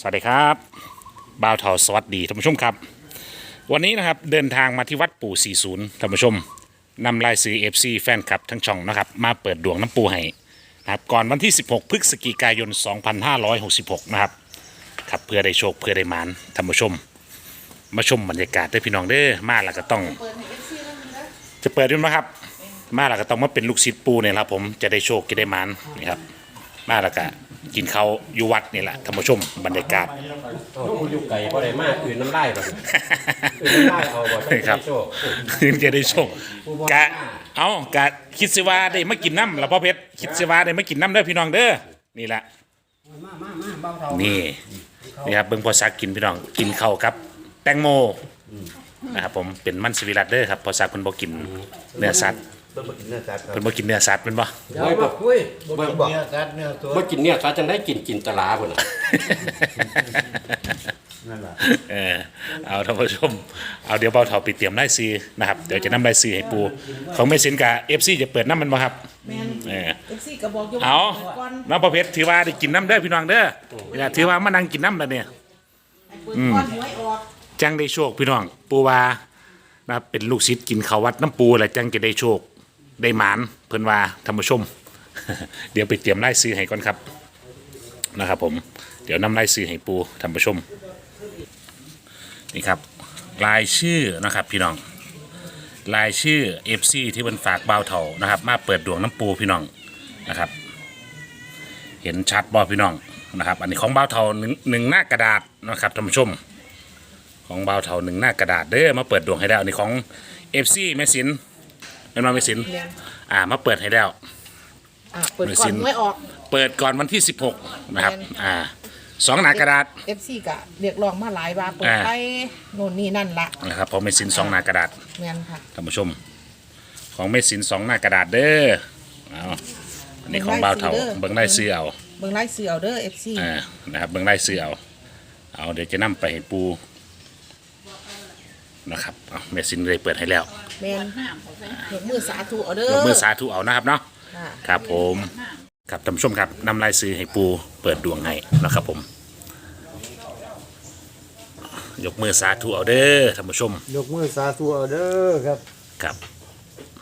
สวัสดีครับบ่าวเทาสวัสดีท่านผู้ชมครับ วันนี้นะครับเดินทางมาที่วัดปู่ 40ท่านผู้ชมนำลายซื้อ FC แฟนคลับทั้งช่องนะครับ มาเปิดดวงน้ำปูให้นะครับก่อนวันที่ 16 พฤศจิกายน 2566 นะครับครับเพื่อได้โชคเพื่อได้มานท่านผู้ชม มาชมบรรยากาศด้วยพี่น้องเด้อมาแล้วก็ต้อง จะเปิดด้วยนะครับ มาแล้วก็ต้องมาเป็นลูกศิษย์ปูเนี่ยครับผมจะได้โชคจะได้มานนี่ครับมาแล้วก็ กินเขาวอยู่วัดนี่แหละท่านผู้ชมบรรยากาศเอาผู้อยู่ไก่บ่ได้มากอื่นน้ำลายบ่อื่นน้ำลายเอาบ่ต้องครับได้โชคคืนจะได้โชคกะเอากะคิดสิว่าได้มากินน้ำแล้วพ่อเพชรคิดสิว่าได้มากินน้ำเด้อพี่น้องเด้อนี่แหละนี่นี่ครับเบิ่งพอซักกินพี่น้องกินข้าวครับ แตงโมนะครับผมเป็นมันสวิรัตเด้อครับพอซักเพิ่นบ่กินเนื้อสัตว์ ต้องมากินเนื้อสัตว์ครับเพิ่นบ่กินเนื้อสัตว์เป็นบ่เฮ้ยบ่คุยบ่บ่เนื้อสัตว์เนื้อตัวบ่กินเนื้อสัตว์จังได้กินกินตะลาพุ่นน่ะ นั่นแหละเออเอาท่านผู้ชม เอาเดี๋ยวเบาเถาไปเตรียมไล่ซีนะครับเดี๋ยวจะนำไล่ซีให้ปูของเมสินกับเอฟซีจะเปิดน้ำมันบ่ครับ แม่นเออเอฟซีก็บอกอยู่เอาก่อนน้องประเภทถือว่าได้กินน้ำเด้อพี่น้องเด้อเนี่ยถือว่ามานั่งกินน้ำแล้วเนี่ย ให้เปิดก่อนหวยออกจังได้โชคพี่น้อง ปูว่านะเป็นลูกศิษย์กินข้าววัดน้ำปูแหละจังจะได้โชค ได้หมานเพิ่นว่าท่านผู้ชม เดี๋ยวไปเตรียมไล่ซื้อให้ก่อนครับนะครับผมเดี๋ยวนำไล่ซื้อให้ปูท่านผู้ชมนี่ครับรายชื่อนะครับพี่น้องรายชื่อ FC ที่เพิ่นฝากเบาวเถานะครับ มาเปิดดวงน้ำปูพี่น้องนะครับ เห็นชัดบ่พี่น้องนะครับ อันนี้ของเบาวเถาหนึ่งหนึ่งหน้ากระดาษนะครับท่านผู้ชม ของเบาวเถาหนึ่งหน้ากระดาษเด้อมาเปิดดวงให้แล้อันนี้ของ FC แม่สิน เป็นมาแม่สินแม่น อ่ามาเปิดให้แล้ว อะเปิดไม่ก่อสิ้นนหวยออก เปิดก่อนวันที่ 16 นะครับ แม่น อ่าสองหน้ากระดาษ เอฟซีก็เรียกร้องมาหลายว่าเปิดอ่า ไปโน่นนี่นั่นละนะครับของแม่สินสองหน้ากระดาษแม่นค่ะท่านผู้ชม ของแม่สินสองหน้ากระดาษเด้อเอาอันนี้ของเบาวเถาเบิ่งได้ซื้อเอาเบิ่งไล่ซื้อเอาเด้อเอฟซีอ่านะครับเบิ่งได้ซื้อเอาเอาเดี๋ยวจะนำไปให้ปู นะครับเอาแม่สินเลยเปิดให้แล้วแม่นยกมือสาธุเอาเด้อยกมือสาธุเอานะครับเนาะค่ะครับผมครับท่านผู้ชมครับนำลายซื้อให้ปูเปิดดวงให้นะครับผม ยกมือสาธุเอาเด้อท่านผู้ชมยกมือสาธุเอาเด้อครับ ครับ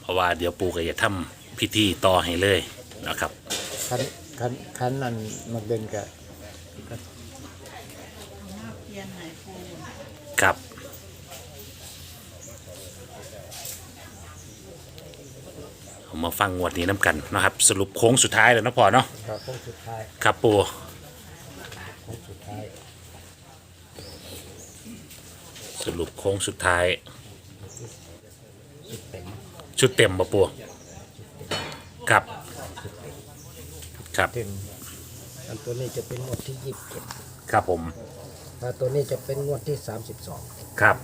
เพราะว่าเดี๋ยวปูก็จะทำพิธีต่อให้เลยนะครับ คันคันคันนั่นมันเป็นกะครับ เอามาฟังงวดนี้น้ำกันนะครับ สรุปโค้งสุดท้ายแล้วนะพอเนาะครับโค้งสุดท้ายครับปูโค้งสุดท้ายสรุปโค้งสุดท้าย สุดเต็มชุดเต็มปะปูครับครับเต็มอันตัวนี้จะเป็นงวดที่ยี่สิบเจ็ดครับผมถ้าตัวนี้จะเป็นงวดที่สามสิบสองครับ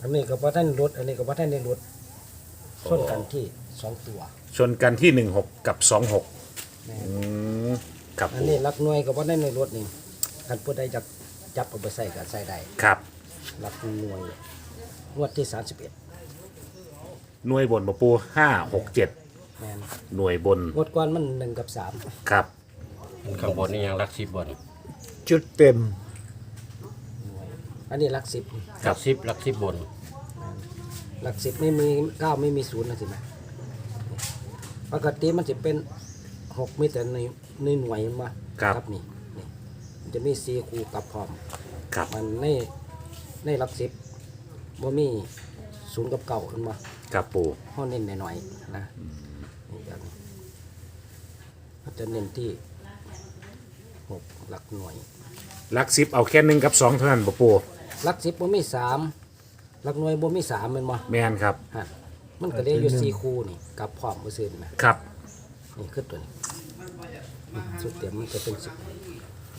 อันนี้ก็พระท่านลดอันนี้ก็พระท่านในลด ส้นกันที่สองตัว ชนกันที่หนึ่งหกกับสองหกครับอันนี้รักหน่วยกับพระท่านในลดนี่กันผู้ใดจะจับเอาไปใส่กันใส่ได้ครับ รักหน่วยงวดที่สามสิบเอ็ดหน่วยบนปะปูห้าหกเจ็ดแมนหน่วยบนงวดก่อนมันหนึ่งกับสามครับ ข้างบนนี่ยังรักสิบบ่นี่จุดเต็มอันนี้หลักสิบรักสิบรักสิบบน หลักสิบไม่มีเก้าไม่มีศูนย์นะสิไหมปกติมันจะเป็นหกมีแต่ในในหน่วยมาครับ นี่นี่มันจะมีสี่คู่กับพร้อมครับ มันในในหลักสิบว่ามีศูนย์กับเก่าขึ้นมาครับปูห้อเน้นหน่อยๆนะนี่อย่างนี้มันจะเน้นที่หกหลักหน่วย ลักซิปเอาแค่หนึ่งกับสองเท่านั้นปะปูหลักสิบบ่มีสาม หลักหน่วยบ่มีสามแมันมาแมนครับฮะมันก็ได้อยู่สี่คู่นี่กับพร้อมมือซื้อนี่นะครับนี่คือตัวนี้อืมชุดเต็มมันจะเป็นสิบ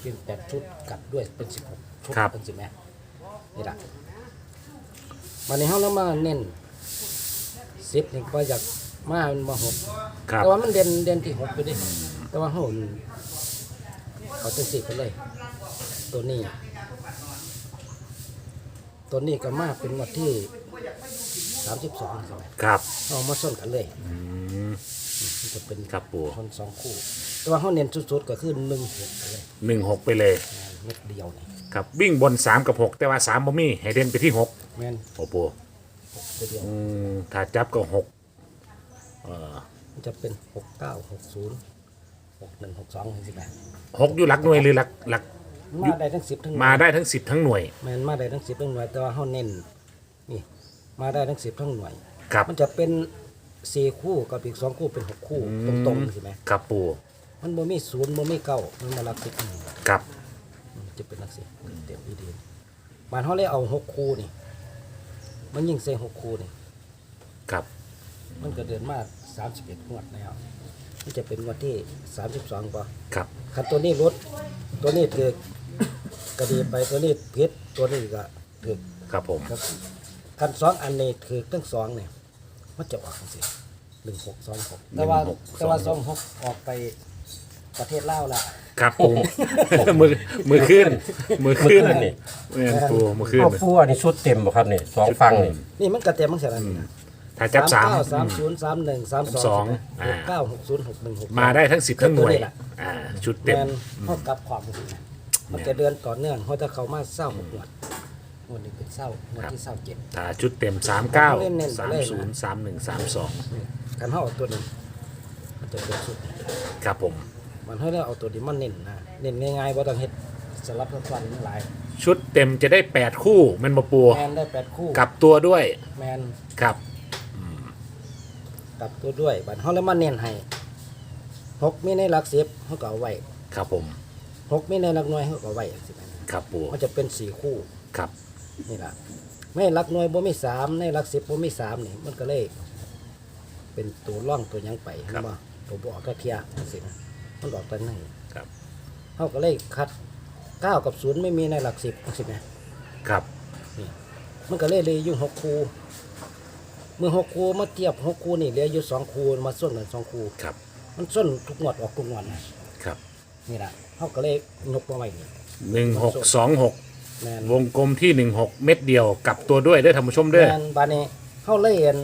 เป็นแปดชุดกับด้วยเป็นสิบหกชุดครับ เป็นสิบแม่นี่ละวันนี้เฮาแล้วมาเน้นสิบนี่ก็อยากมามันมาหก ครับแต่ว่ามันเด่นเด่นที่หกไปดิแต่ว่าเฮาเอาจังสิบไปเลย ตัวนี้ ตัวนี้ก็มาเป็นวันที่สามสิบสองใช่ไหมครับเอามาส้นกันเลยมันจะเป็นครับปูคนสองคู่แต่ว่าเขาเน้นสุดๆก็คือหนึ่งหกไปเลยหนึ่งหกไปเลยเม็ดเดียวนี่ครับวิ่งบนสามกับหกแต่ว่าสามบ่มีให้เด่นไปที่หกแม่นโอ้ปูตัวเดียว อืมถ้าจับก็หกมันจะเป็นหกเก้าหกศูนย์หกหนึ่งหกสองสิบแปดหกอยู่หลักหน่วยหรือหลักหลัก มาได้ทั้งสิบทั้งหน่วยมาได้ทั้งสิบทั้งหน่วย แม่นมาได้ทั้งสิบทั้งหน่วยแต่ว่าเขาเน้นนี่มาได้ทั้งสิบทั้งหน่วย ครับมันจะเป็นสี่คู่กับอีกสองคู่เป็นหกคู่ตรงๆใช่ไหมครับปูมันบ่มีศูนย์บ่มีเก้ามันมาลักสิบหนึ่งครับมันจะเป็นลักสิบเต็มดีๆบานเขาเลยเอาหกคู่นี่ มันยิ่งใส่หกคู่นี่ ครับมันก็เดินมาสามสิบเอ็ดงวดแล้วมันจะเป็นงวดที่สามสิบสองป่ะครับคันตัวนี้ลดตัวนี้ถือ กกระดีไปตัวนี้เพชรตัวนี้ก็ถือกครับผมครับคันสองอันนี้ถือกทั้งสองเนี่ยมันจะออกสิหนึ่งหกสองหกแต่ว่าแต่ว่าสองหกออกไปประเทศลาวละครับปูมือมือขึ้น มือขึ้นมือขึ้นนี่เงินปูมือขึ้นพ่อปูอันนี้ชุดเต็มบ่ครับนี่สองฟังนี่นี่มันกระเต็มมันเสียแล้วนี่นะถ้าจับสามเก้าสามศูนย์สามหนึ่งสามสสอองงหกเก้าหกศูนย์หกหนึ่งหกมาได้ทั้งสิบทั้งหน่วยตัวนี้แหละอ่าชุดแมเต็มนเท่ากับความรู้สึกนะ มันจะเดินต่อเนื่องเพราะถ้าเขามาเศร้าหกงวดงวดนี้เป็นเศร้างวดที่เศร้าเจ็ด ถ้าชุดเต็มสามเก้าเน้นๆสามไปเลยศูนย์นะสามหนึ่งสามสองกันเขาเอาตัวนี้มันจะเป็นสุด ครับผม มันให้เราเอาตัวนี้มันเน้นนะเน้นง่ายๆว่าต้องเฮ็ดสลับกันฟันหลายชุดเต็มจะได้แปดคู่แมันมาปูแมนได้แปดคู่กลับตัวด้วย แมนครับกลับตัวด้วยบัดเขาแล้วมาเน้นให้หกมีในหลักสิบเขาก็เอาไว้ ครับผม หกมีในหลักหน่วยเขาก็เอาไว้สิแม่นครับปูมันจะเป็นสี่คู่ครับนี่ล่ะไม่หลักหน่วยบ่มีสามในหลักสิบบ่มีสามนี่มันก็เลย เป็นตัวร่องตัวหยังไปเห็นบ่ตัวบ่ออกก็เคลียร์จังซี่นะมันออกตัวนั้นครับเขาก็เลยคัดเก้ากับศูนย์ไม่มีในหลักสิบจังซี่นะครับมันก็เลยเหลยอยู่หกคู่เมื่อหกคู่มาเทียบหกคู่นี่เหลืออยู่สองคู่มาส้นกันสองคู่ครับ มันส้นทุกงวดออกทุกงวดนะ ครับนี่ล่ะเขาก็เลยยกมาไว้นี่หนึ่งหกสองหกแมนวงกลมที่หนึ่งหกเม็ดเดียวกลับตัวด้วยเด้อท่านผู้ชมเด้อแมนบาดนี้เขาเลยเห็น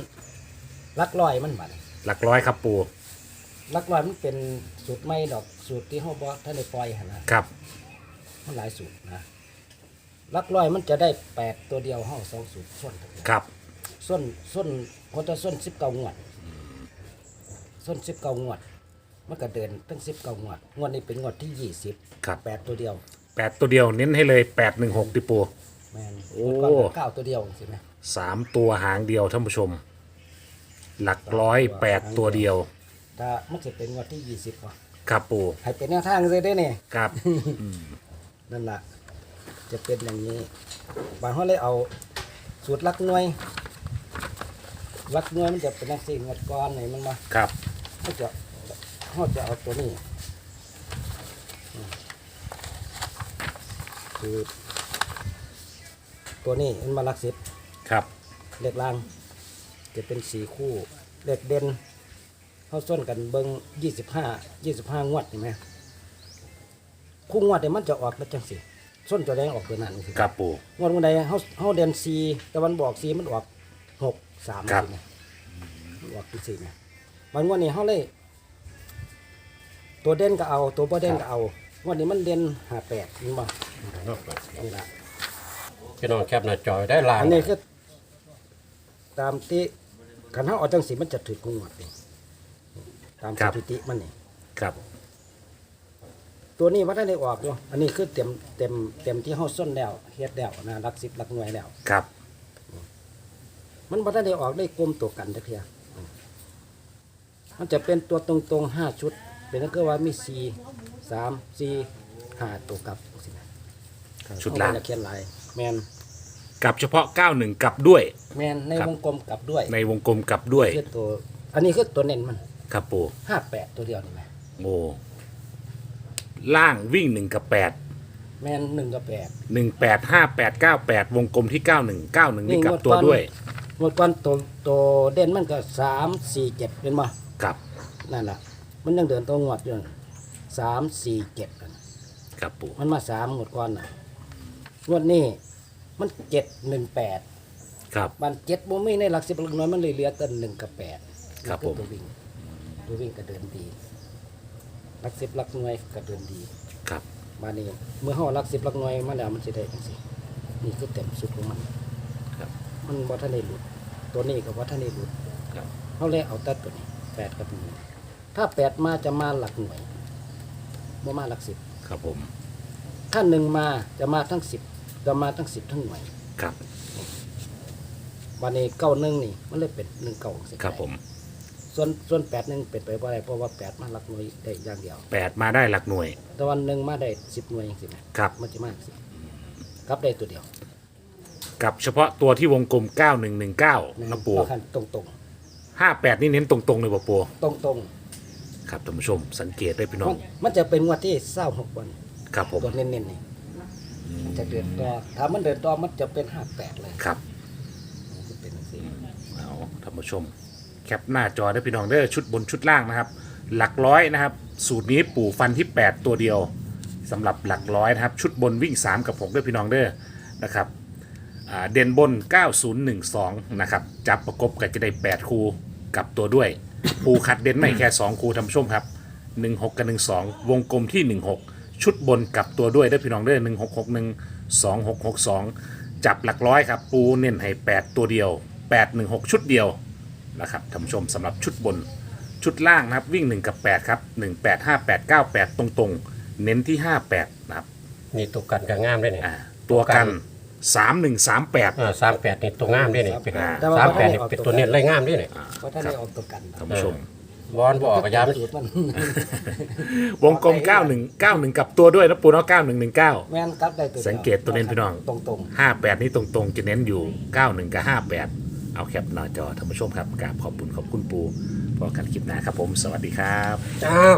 ลักลอยมันบาดนี้หลักร้อยครับปูลักลอยมันเป็นสูตรไม่ดอกสูตรที่เขาบอกท่านได้ปล่อยหั่นนะครับ มันหลายสูตรนะลักลอยมันจะได้แปดตัวเดียวห้าสองสูตรส้นครับส้นส้นคนจะส้นสิบเก้างวดส้นสิบเก้างวด มันก็เดินตั้งสิบเก้างวด งวดนี้เป็นงวดที่ยี่สิบครับ แปดตัวเดียว แปดตัวเดียวเน้นให้เลยแปดหนึ่งหกดิปู แมนโอ้ งวดก่อนเก้าตัวเดียวใช่ไหมสามตัวหางเดียวท่านผู้ชม หลักร้อยแปดตัวเดียวถ้ามันจะเป็นงวดที่ยี่สิบอะครับปูให้เป็นแนวทางเลยได้เนี่ยครับ นั่นแหละจะเป็นอย่างนี้บางเขาเลยเอาสูตรลักหน่วยลักหน่วยมันจะเป็นนักสี่งวดก้อนไหนมันมา ครับเขาจะ เขาจะเอาตัวนี้อืมคือตัวนี้มันมาลักสิบครับ เลขล่าง จะเป็นสี่คู่เลขเด่นเขาส้นกันเบิ้งยี่สิบห้ายี่สิบห้างวดเห็นไหมคู่งวดเนี่ยมันจะออกแล้วจังสิส้นจะแดงออกตัวนั้นสิครับปูงวดวันใดเขาเขาเด่นสี่แต่วันบอกสี่มันออกหกสามครับสิเนี่ยมันออกที่สี่เนี่ยบางงวดนี้เขาเลย ตัวเด่นก็เอา ตัวบ่เด่นก็เอางวดนี้มันเด่นห้าแปดนี่บ่นี่ละพี่น้องแคปหน้าจอยได้ลางอันนี้คือตามที่ขันเขาเอาจังสีมันจะถือกงวดนี่ตามสถิติมันนี่ครับ ตัวนี้ว่าได้ออกอยู่อันนี้คือเต็มเต็มเต็มที่เขาส้นแล้วเฮ็ดแล้วนะรักสิบรักหน่วยแล้วครับ มันบ่ได้ออกได้กลมตัวกันจักเทียมันจะเป็นตัวตรงๆห้าชุด เป็นนั่นก็ว่ามีสี่สามสี่ห้าตัวกลับสินะชุดล่าง เอไปเขียนลายแมนกลับเฉพาะ 91 กลับด้วย แมนในครับ วงกลมกลับด้วยในวงกลมกลับด้วยคือตัว อันนี้คือตัวเน้นมันครับปูห้าแปดตัวเดียวนี่ไหมโอ้ล่างวิ่งหนึ่งกับแปดแมนหนึ่งกับแปดหนึ่งแปดห้าแปดเก้าแปดวงกลมที่เก้าหนึ่งเก้าหนึ่งนี่กลับตัวด้วยเมื่อก่อนตัวตัวเด่นมันก็สามสี่เจ็ดเป็นมาครับ นั่นแหละ มันยังเดินตัวงวดอยู่สามสี่เจ็ดครับปูมันมาสามงวดก่อนน่ะงวดนี้มันเจ็ดหนึ่งแปดครับมันเจ็ดบ่มีในหลักสิบหลักน้อยมันเลยเหลือแต่หนึ่งกับแปดครับผมตัววิ่งตัววิ่งก็เดินดีหลักสิบหลักหน่วยก็เดินดีครับมานี่เมื่อเฮาหลักสิบหลักหน่วยมาแล้วมันสิได้จังซี่นี่คือเต็มสุดของมันครับ มันบ่ทันได้หลุด ตัวนี้ก็บ่ทันได้หลุดครับเฮาเลยเอาแต่ตัวนี้แปดกับหนึ่ง ถ้าแปดมาจะมาหลักหน่วยบ่มาหลักสิบครับผมถ้าหนึ่งมาจะมาทั้งสิบจะมาทั้งสิบทั้งหน่วยครับวันนี้เก้าหนึ่งนี่มันเลยเป็นหนึ่งเก้าสิครับผม ส่วนส่วนแปดหนึ่งเป็นไปบ่ได้เพราะว่าแปดมาหลักหน่วยได้อย่างเดียวแปดมาได้หลักหน่วย แต่วันหนึ่งมาได้สิบหน่วยอย่างสิแหมครับ มันจะมากสิกลับได้ตัวเดียว กับเฉพาะตัวที่วงกลม 9119นะปูเพราะคันตรงตรง58นี่เน้นตรงๆเลยบ่ปูตรงตรง ครับท่านผู้ชมสังเกตได้พี่ๆน้อมังนมันจะเป็นงวดที่เศร้าหกวันครับผมตัวเน้นๆนี่มันจะเดินต่อถ้ามันเดินต่อมันจะเป็นห้าแปดเลยครับมันจะเป็นสี่เอาท่านผู้ชม แคปหน้าจอได้พี่น้องเด้อชุดบนชุดล่างนะครับ หลักร้อยนะครับ สูตรนี้ปู่ฟันที่ 8 ตัวเดียวสำหรับหลักร้อยนะครับ ชุดบนวิ่ง 3 กับ6ด้วยพี่น้องเด้อนะครับอ่าเด่นบน 9012 นะครับ จับประกบก็จะได้ 8 คู่กับตัวด้วย ปูคัดเด่นไม่แค่2คู่ท่านผู้ชมครับ16กับ12วงกลมที่16ชุดบนกับตัวด้วยได้อพี่น้องเด้อ1661 2662จับหลักร้อยครับ ปูเน้นให้8ตัวเดียว816ชุดเดียวนะครับท่านผู้ชมสำหรับชุดบนชุดล่างนะครับวิ่ง1กับ8ครับ1 8 5 8 9 8ตรงๆ เน้นที่58นะครับนี่ตัวกันก็งามด้วยนี่อ่าตัวกัน 3 1 3 8อ่าสามแปดนี่ตัวงามด้วยนี่เป็นอ่า สามแปดนี่เป็นตัวเน้นไล่งามด้วยนี่ เพราะถ้าได้ออกตัวกันท่านผู้ชม บอลบอกกระยามสูตรมัน วงกลม 91 91 กับตัวด้วยนะปูเนาะ9119 แม่นกลับได้ตัวดียวสังเกตตัวเน้นพี่น้องตรงตรง58 นี่ตรงๆ จะเน้นอยู่ 91 กับ 58 เอาแคปหน้าจอท่านผู้ชมครับกราบขอบคุณขอบคุณปูพอกันคลิปหน้าครับผม สวัสดีครับอ้าว